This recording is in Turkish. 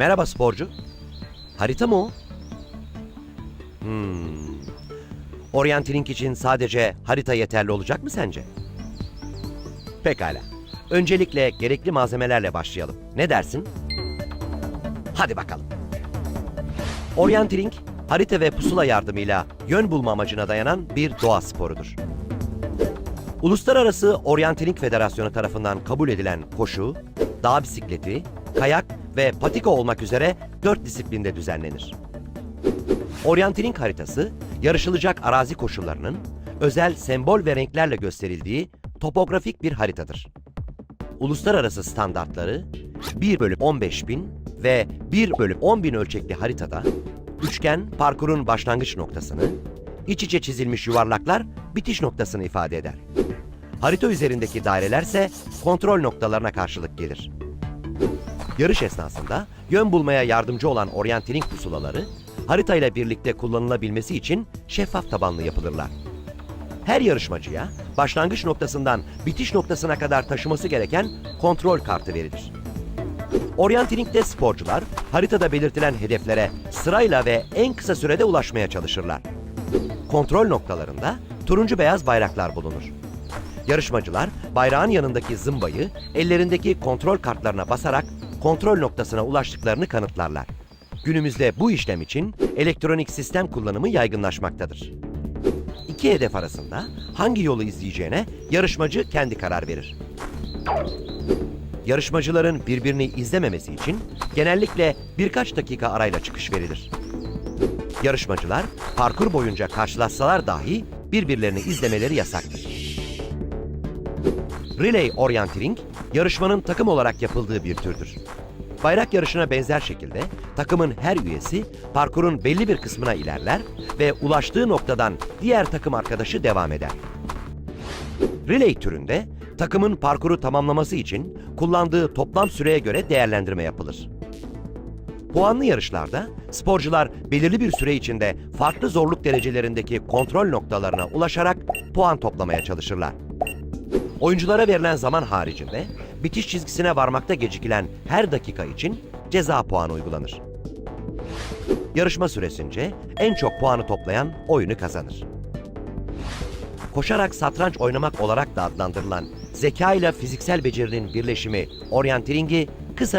Merhaba sporcu. Harita mı o? Hmm. Orienteering için sadece harita yeterli olacak mı sence? Pekala. Öncelikle gerekli malzemelerle başlayalım. Ne dersin? Hadi bakalım. Orienteering, harita ve pusula yardımıyla yön bulma amacına dayanan bir doğa sporudur. Uluslararası Orienteering Federasyonu tarafından kabul edilen koşu, dağ bisikleti, kayak ve patika olmak üzere dört disiplinde düzenlenir. Orienteering haritası, yarışılacak arazi koşullarının özel sembol ve renklerle gösterildiği topografik bir haritadır. Uluslararası standartları 1 bölü 15 bin ve 1 bölü 10 bin ölçekli haritada üçgen parkurun başlangıç noktasını, iç içe çizilmiş yuvarlaklar bitiş noktasını ifade eder. Harita üzerindeki dairelerse kontrol noktalarına karşılık gelir. Yarış esnasında yön bulmaya yardımcı olan orienteering pusulaları haritayla birlikte kullanılabilmesi için şeffaf tabanlı yapılırlar. Her yarışmacıya başlangıç noktasından bitiş noktasına kadar taşıması gereken kontrol kartı verilir. Orienteering'de sporcular haritada belirtilen hedeflere sırayla ve en kısa sürede ulaşmaya çalışırlar. Kontrol noktalarında turuncu beyaz bayraklar bulunur. Yarışmacılar bayrağın yanındaki zımbayı ellerindeki kontrol kartlarına basarak kontrol noktasına ulaştıklarını kanıtlarlar. Günümüzde bu işlem için elektronik sistem kullanımı yaygınlaşmaktadır. İki hedef arasında hangi yolu izleyeceğine yarışmacı kendi karar verir. Yarışmacıların birbirini izlememesi için genellikle birkaç dakika arayla çıkış verilir. Yarışmacılar parkur boyunca karşılaşsalar dahi birbirlerini izlemeleri yasaktır. Relay Orienteering, yarışmanın takım olarak yapıldığı bir türdür. Bayrak yarışına benzer şekilde takımın her üyesi parkurun belli bir kısmına ilerler ve ulaştığı noktadan diğer takım arkadaşı devam eder. Relay türünde takımın parkuru tamamlaması için kullandığı toplam süreye göre değerlendirme yapılır. Puanlı yarışlarda sporcular belirli bir süre içinde farklı zorluk derecelerindeki kontrol noktalarına ulaşarak puan toplamaya çalışırlar. Oyunculara verilen zaman haricinde bitiş çizgisine varmakta gecikilen her dakika için ceza puanı uygulanır. Yarışma süresince en çok puanı toplayan oyunu kazanır. Koşarak satranç oynamak olarak da adlandırılan zeka ile fiziksel becerinin birleşimi orienteering'i kısa